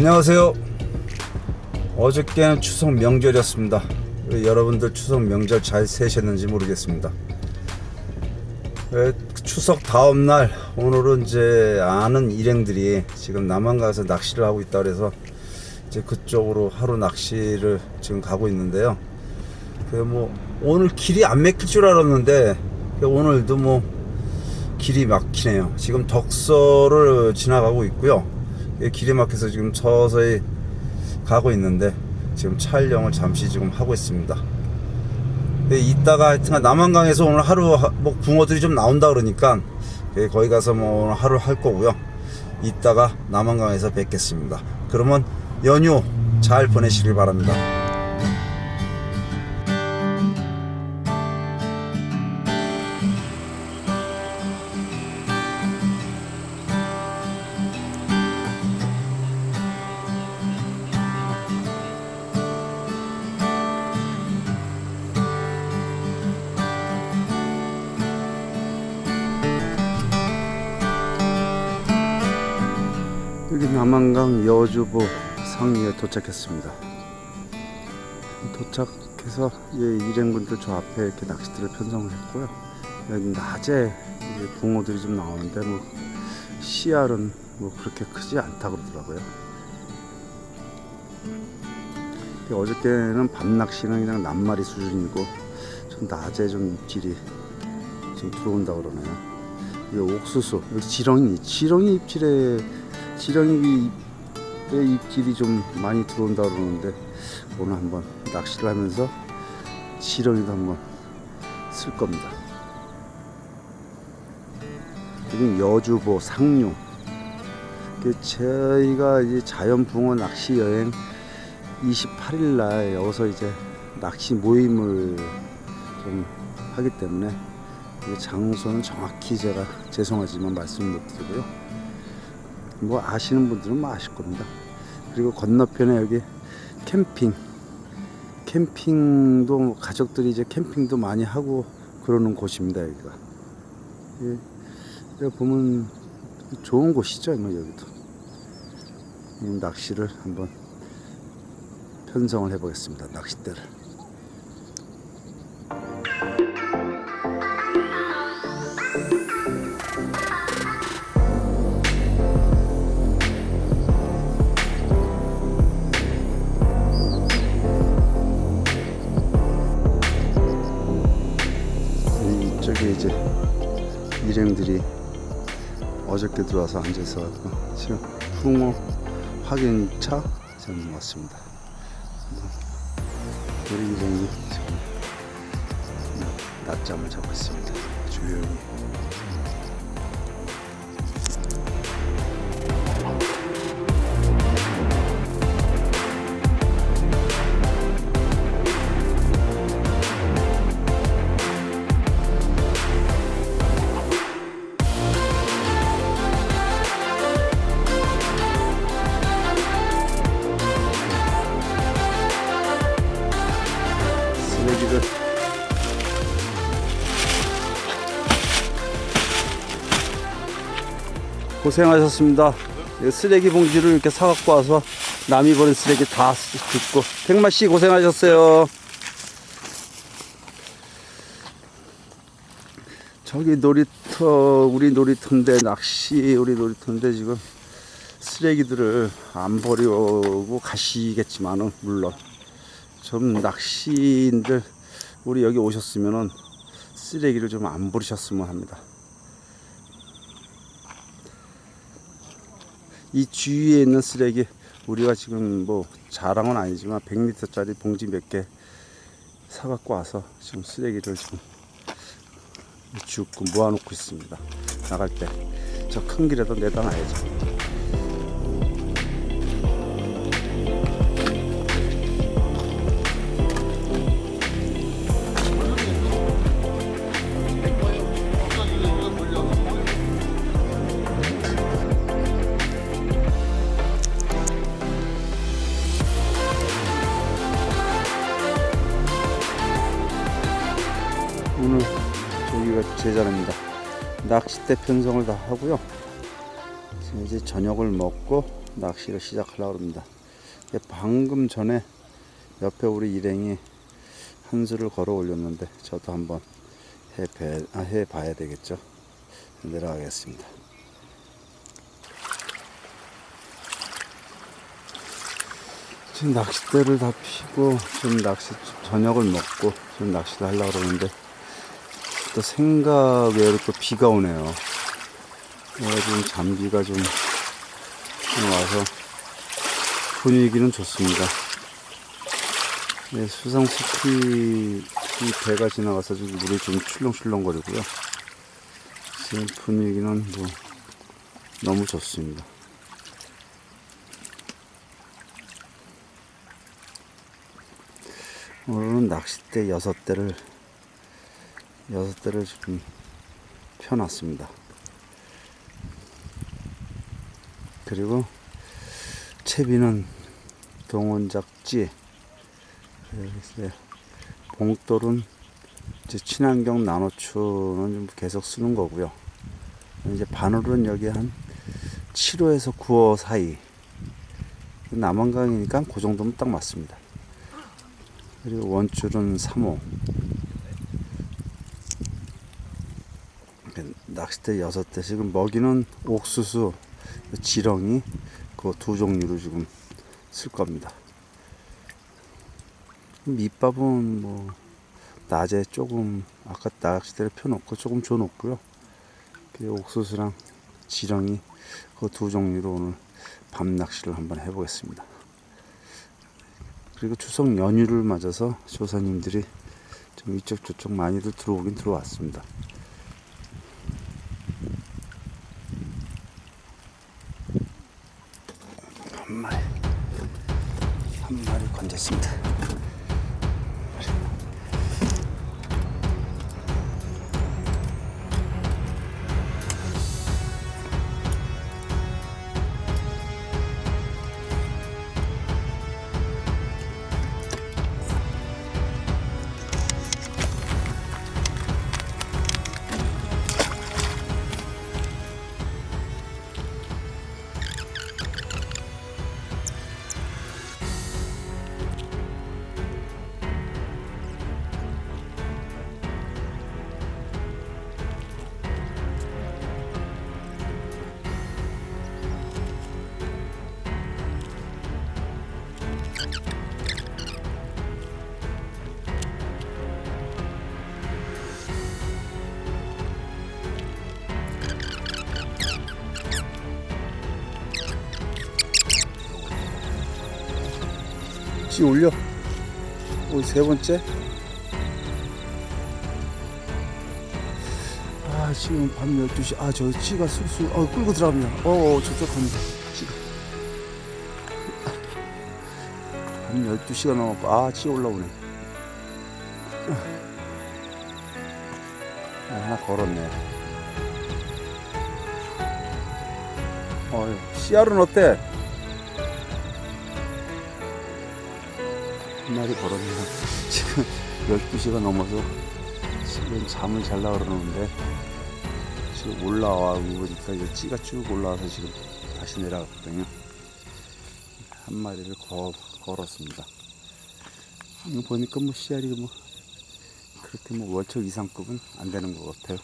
안녕하세요. 어저께는 추석 명절이었습니다. 여러분들 추석 명절 잘 세셨는지 모르겠습니다. 에, 추석 다음 날 오늘은 이제 아는 일행들이 지금 남한 가서 낚시를 하고 있다 그래서 이제 그쪽으로 하루 낚시를 지금 가고 있는데요. 그뭐 오늘 길이 안 막힐 줄 알았는데 오늘도 뭐 길이 막히네요. 지금 덕서를 지나가고 있고요. 이 길이 막혀서 지금 서서히 가고 있는데 지금 촬영을 잠시 지금 하고 있습니다. 예, 이따가 하여튼간 남한강에서 오늘 하루 하- 뭐 붕어들이 좀 나온다 그러니까 예, 거기 가서 뭐 하루 할 거고요. 이따가 남한강에서 뵙겠습니다. 그러면 연휴 잘 보내시길 바랍니다. 남한강 여주보 상리에 도착했습니다. 도착해서 예, 일행분들 저 앞에 이렇게 낚싯대를 편성을 했고요. 낮에 붕어들이 좀 나오는데 뭐 씨알은 뭐 그렇게 크지 않다 그러더라고요. 어저께는 밤 낚시는 그냥 낱마리 수준이고 좀 낮에 좀 입질이 좀 들어온다 그러네요. 이 옥수수 여기 지렁이 지렁이 입질에 지렁이의 입질이 좀 많이 들어온다 그러는데 오늘 한번 낚시를 하면서 지렁이도 한번 쓸 겁니다. 여기 여주보 상류. 그 저희가 이제 자연붕어 낚시 여행 28일 날 여기서 이제 낚시 모임을 좀 하기 때문에 이 장소는 정확히 제가 죄송하지만 말씀 못 드리고요. 뭐 아시는 분들은 뭐 아실 겁니다. 그리고 건너편에 여기 캠핑, 캠핑도 뭐 가족들이 이제 캠핑도 많이 하고 그러는 곳입니다 여기가. 예, 여기 보면 좋은 곳이죠, 뭐 여기도. 이 낚시를 한번 편성을 해보겠습니다. 낚싯대를. 어저께 들어와서 어, 지금 붕어 확인차 지금 왔습니다. 우리 일행이 지금 낮잠을 자고 있습니다. 조용히. 고생하셨습니다. 이 쓰레기 봉지를 이렇게 사갖고 와서 남이 버린 쓰레기 다 줍고 백마 씨 고생하셨어요. 저기 놀이터 우리 놀이터인데 낚시 우리 놀이터인데 지금 쓰레기들을 안 버리고 가시겠지만은 물론 좀 낚시인들 우리 여기 오셨으면은 쓰레기를 좀 안 버리셨으면 합니다. 이 주위에 있는 쓰레기 우리가 지금 뭐 자랑은 아니지만 100리터짜리 봉지 몇 개 사갖고 와서 지금 쓰레기를 지금 줍고 모아놓고 있습니다. 나갈 때 저 큰 길에도 내다 놔야죠. 오늘 저기가 제자입니다. 낚싯대 편성을 다 하고요. 지금 이제 저녁을 먹고 낚시를 시작하려고 합니다. 방금 전에 옆에 우리 일행이 한 수를 걸어 올렸는데 저도 한번 해, 배, 아, 되겠죠. 내려가겠습니다. 지금 낚싯대를 다 피고 지금 낚시 저녁을 먹고 지금 낚시를 하려고 그러는데 또 생각 외로 또 비가 오네요. 그래서 지금 잠비가 좀 와서 분위기는 좋습니다. 네, 수상 스키 이 배가 지나가서 지금 물이 좀 출렁출렁거리고요. 지금 분위기는 뭐 너무 좋습니다. 오늘은 낚싯대 여섯 대를 여섯 대를 지금 펴놨습니다. 그리고 채비는 동원작지 봉돌은 이제 친환경 나노추는 좀 계속 쓰는 거고요. 이제 바늘은 여기 한 7호에서 9호 사이 남한강이니까 그 정도면 딱 맞습니다. 그리고 원줄은 3호 낚싯대 6대 지금 먹이는 옥수수 지렁이 그 두 종류로 지금 쓸 겁니다. 밑밥은 뭐 낮에 조금 아까 낚싯대를 펴놓고 조금 줘놓고요. 그 옥수수랑 지렁이 그 두 종류로 오늘 밤 낚시를 한번 해보겠습니다. 그리고 추석 연휴를 맞아서 조사님들이 좀 이쪽 저쪽 많이들 들어오긴 들어왔습니다. 한 마리 한 마리 건졌습니다. 찌 올려. 오세 번째. 아, 지금 밤 12시. 아, 저 찌가 술술, 어, 끌고 들어갑니다. 어, 어, 저쪽 갑니다. 찌가. 밤 12시가 넘었고, 아, 찌 올라오네. 아, 하나 걸었네. 어, 씨알은 어때? 한 마리 걸었네요. 지금 12시가 넘어서 지금 잠을 잘라 그러는데 지금 올라와 보니까 이제 찌가 쭉 올라와서 지금 다시 내려갔거든요. 한 마리를 거, 걸었습니다. 이거 보니까 뭐 씨알이 뭐 그렇게 뭐 월척 이상급은 안 되는 것 같아요.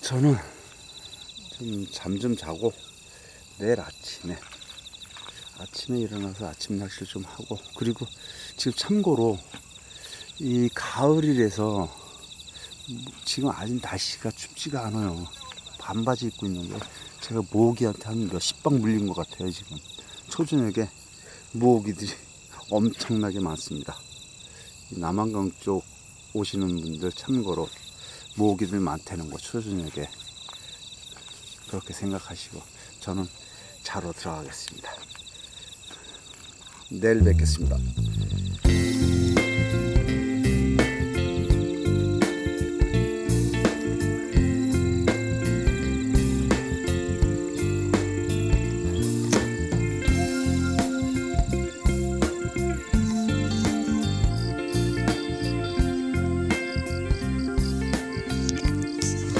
저는 좀 잠 좀 자고 내일 아침에 아침에 일어나서 아침 낚시를 좀 하고 그리고 지금 참고로 이 가을이라서 지금 아직 날씨가 춥지가 않아요. 반바지 입고 있는데 제가 모기한테 한 몇십 방 물린 것 같아요 지금. 초저녁에 모기들이 엄청나게 많습니다. 이 남한강 쪽 오시는 분들 참고로 모기들 많다는 거 초저녁에 그렇게 생각하시고 저는 자러 들어가겠습니다. 내일 뵙겠습니다.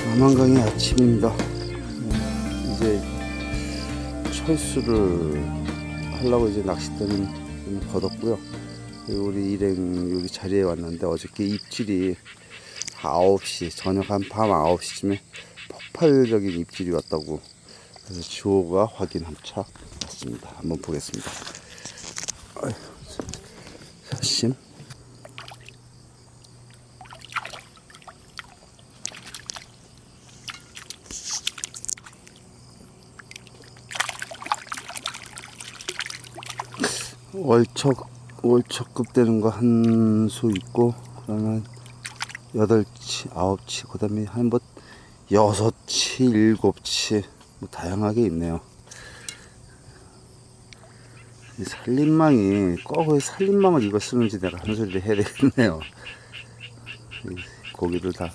남한강의 아침입니다. 네, 철수를 하려고 이제 낚싯대는 좀 걷었고요. 우리 일행 여기 자리에 왔는데 어저께 입질이 9시 저녁 한 밤 9시쯤에 폭발적인 입질이 왔다고 그래서 주호가 확인 한차 왔습니다. 한번 보겠습니다. 아휴, 사심. 월척 월척급 되는 거 한 수 있고 그러면 여덟 치 아홉 치 그다음에 한 뭐 여섯 치 일곱 치 뭐 다양하게 있네요. 이 살림망이 꼭왜 살림망을 이거 쓰는지 내가 한 소리를 해야 되겠네요. 이 고기를 다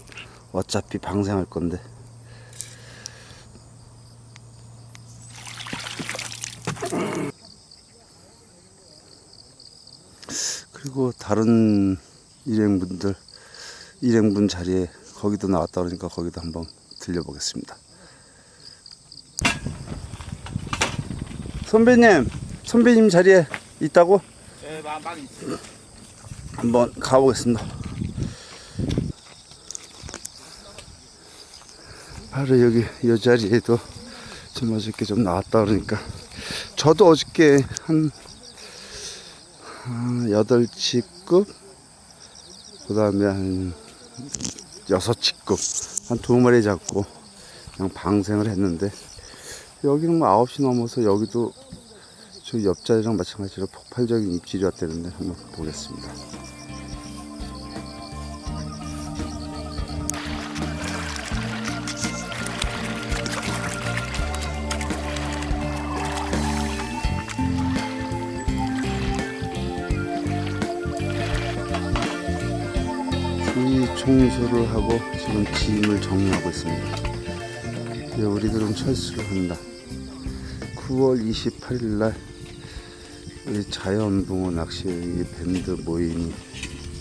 어차피 방생할 건데. 그리고 다른 일행분들 일행분 자리에 거기도 나왔다 그러니까 거기도 한번 들려보겠습니다. 선배님, 선배님 자리에 있다고? 예, 막, 막 있어요. 한번 가보겠습니다. 바로 여기 이 자리에도 좀 어저께 좀 나왔다 그러니까 저도 어저께 한 아, 8치급 그 다음에 한 6치급 한 두 마리 잡고 그냥 방생을 했는데 여기는 뭐 9시 넘어서 여기도 저 옆자리랑 마찬가지로 폭발적인 입질이 왔다는데 한번 보겠습니다. 청소를 하고 지금 짐을 정리하고 있습니다. 이제 우리들은 철수를 한다. 9월 28일 날 우리 자연붕어 낚시 밴드 모임이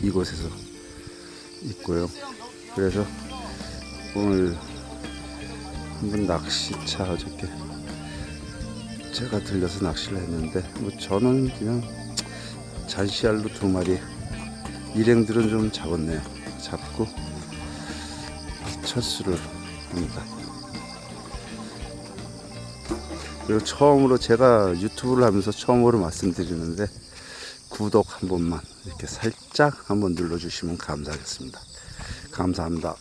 이곳에서 있고요. 그래서 오늘 한번 낚시차 어저께 제가 들려서 납치를 했는데 뭐 저는 그냥 잔시알로 두 마리 일행들은 좀 잡았네요. 잡고 철수를 합니다. 그리고 처음으로 제가 유튜브를 하면서 처음으로 말씀드리는데 구독 한 번만 이렇게 살짝 한번 눌러주시면 감사하겠습니다. 감사합니다.